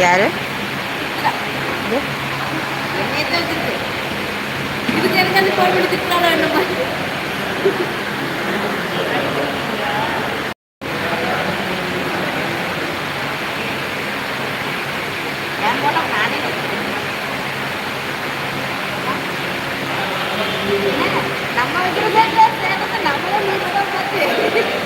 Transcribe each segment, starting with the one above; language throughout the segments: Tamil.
யாரு இது? இதுக்கு எனக்கு அந்த கோல் எடுத்துக்கலாம் என்னமா என் போட்டோ நானே என்ன, நம்ம வைக்கிறதே சேதத்தை நம்மளே நீதான் பார்த்து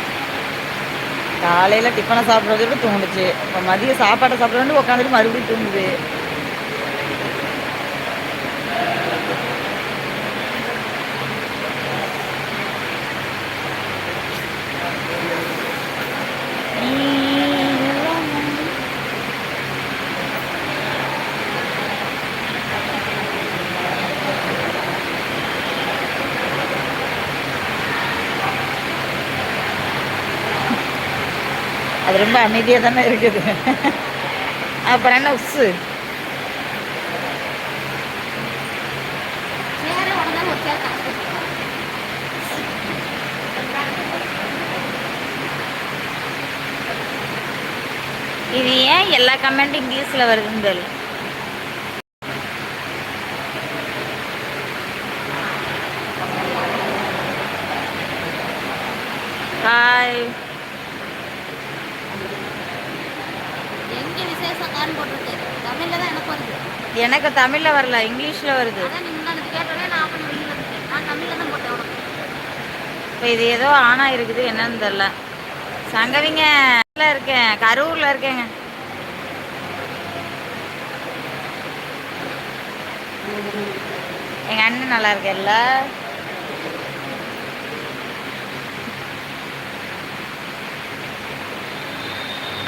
காலையில் டிஃபனை சாப்பிட்றதோட தூண்டுச்சு இப்போ மதியம் சாப்பாட்டை சாப்பிட்றது உட்காந்துட்டு மறுபடியும் தூங்குது. அது ரொம்ப அமைதியாக தானே இருக்குது. அப்புறம் என்ன உசு இது ஏன் எல்லா கமெண்ட்டும் இங்கிலீஷில் வருதுன்னு தெரியல ஹாய் எங்க விசேஷக்காரன் போட்டிருக்கு தமிழ்ல தான் எனக்கு வருது. எனக்கு தமிழில் வரல இங்கிலீஷில் வருது. இப்போ இது ஏதோ ஆனாக இருக்குது என்னன்னு தெரில சங்கவிங்க இருக்கேன் கரூரில் இருக்கேங்க. எங்கள் அண்ணன் நல்லா இருக்கேல்ல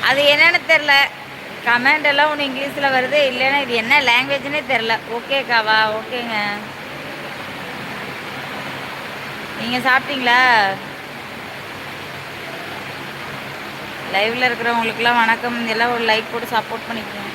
அது என்னன்னு தெரில கமெண்ட் எல்லாம் ஒன்று இங்கிலீஷில் வருது இல்லைன்னா இது என்ன லாங்குவேஜ்னே தெரில ஓகேக்காவா ஓகேங்க நீங்கள் சாப்பிட்டீங்களா? லைவில் இருக்கிறவங்களுக்குலாம் வணக்கம். எல்லாம் ஒரு லைக் போட்டு சப்போர்ட் பண்ணிக்கோங்க.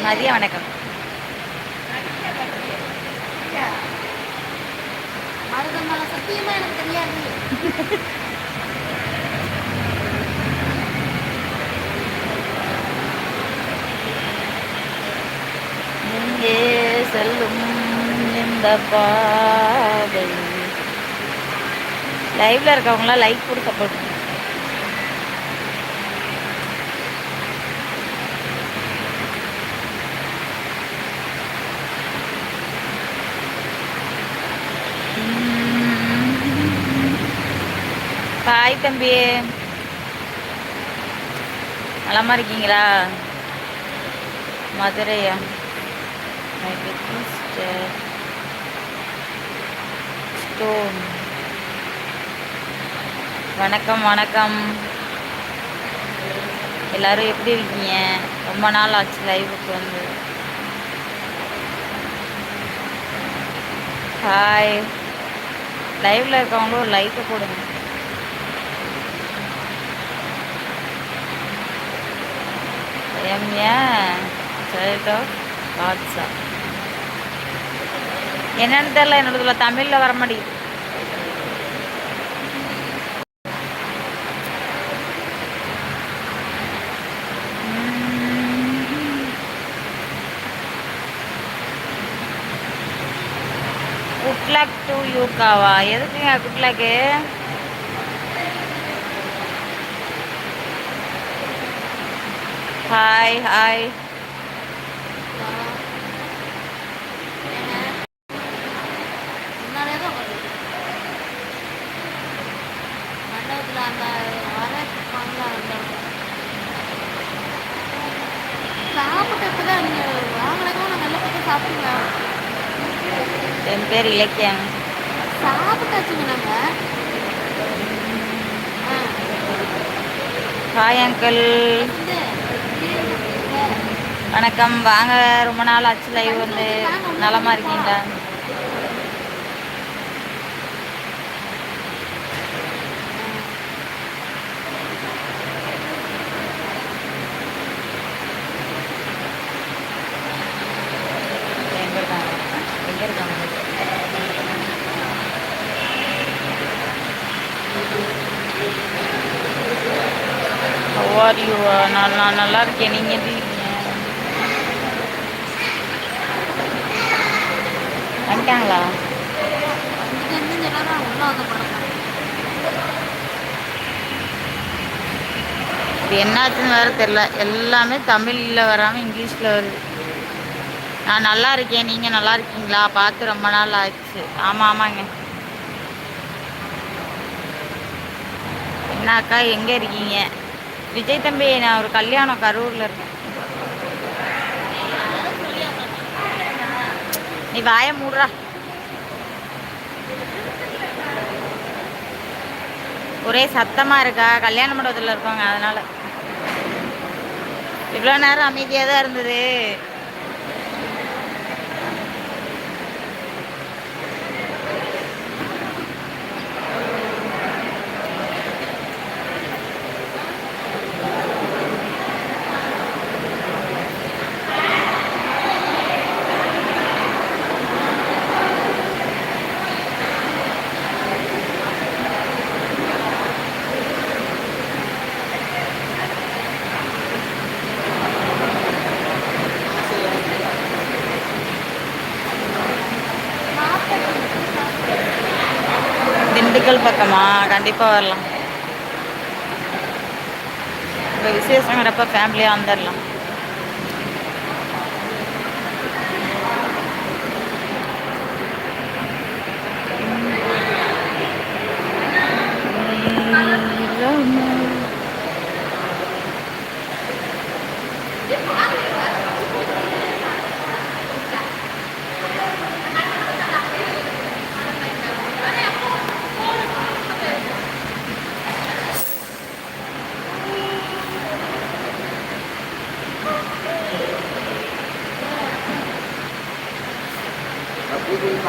மதிய வணக்கம். மருதமலை சத்தியமா எனக்கு தெரியாது. எங்கே செல்லும் இந்த பாதை லைவ்ல இருக்கவங்களாம் லைக் போட்டு ஹாய் தம்பி. நலமா இருக்கீங்களா? மதுரையா? My biggest வணக்கம் வணக்கம். எல்லாரும் எப்படி இருக்கீங்க? ரொம்ப நாள் ஆச்சு லைவுக்கு வந்து. ஹாய் லைவில் இருக்கவங்களும் ஒரு லைக்கை போடுங்க. எம்ஏ சைல்ட் ஆஃப் வாட்ஸா என்னன்னு தெரில என்னோடதுல தமிழில் வர மாட்டேங்குது குட்லக் டு யூகாவா எதுக்குங்க குட்லக்கு போய் சாப்பிடுவேன் என் பேர் இலக்கியம். சாப்பிட்டாச்சுங்க நாங்க ஆ ஹாய் அங்கிள் வந்து வணக்கம். வாங்க ரொம்ப நாள் ஆச்சு லைவ் வந்து. நலமா இருக்கீங்களா எங்க இருக்காங்க எங்க இருக்காங்க How are you? நான் நான் நல்லா இருக்கேன் நீங்க எப்படி இருக்கீங்க? வந்துட்டாங்களா? இது என்னாச்சுன்னு வேற தெரில எல்லாமே தமிழில் வராமல் இங்கிலீஷில் வருது. நான் நல்லா இருக்கேன் நீங்கள் நல்லா இருக்கீங்களா? பார்த்து ரொம்ப நாள் ஆச்சு ஆமாம் ஆமாங்க. என்ன அக்கா எங்கே இருக்கீங்க? விஜய் தம்பி நான் ஒரு கல்யாணம் கரூரில் இருக்கேன். நீ வாய மூடுறா. ஒரே சத்தமாக இருக்கா? கல்யாண மண்டபத்தில் இருப்பாங்க அதனால. இவ்வளோ நேரம் அமைதியாக தான் இருந்தது. திண்டுக்கல் பக்கமா? கண்டிப்பாக வரலாம். இப்போ விசேஷங்கிறப்ப ஃபேமிலியாக வந்துடலாம்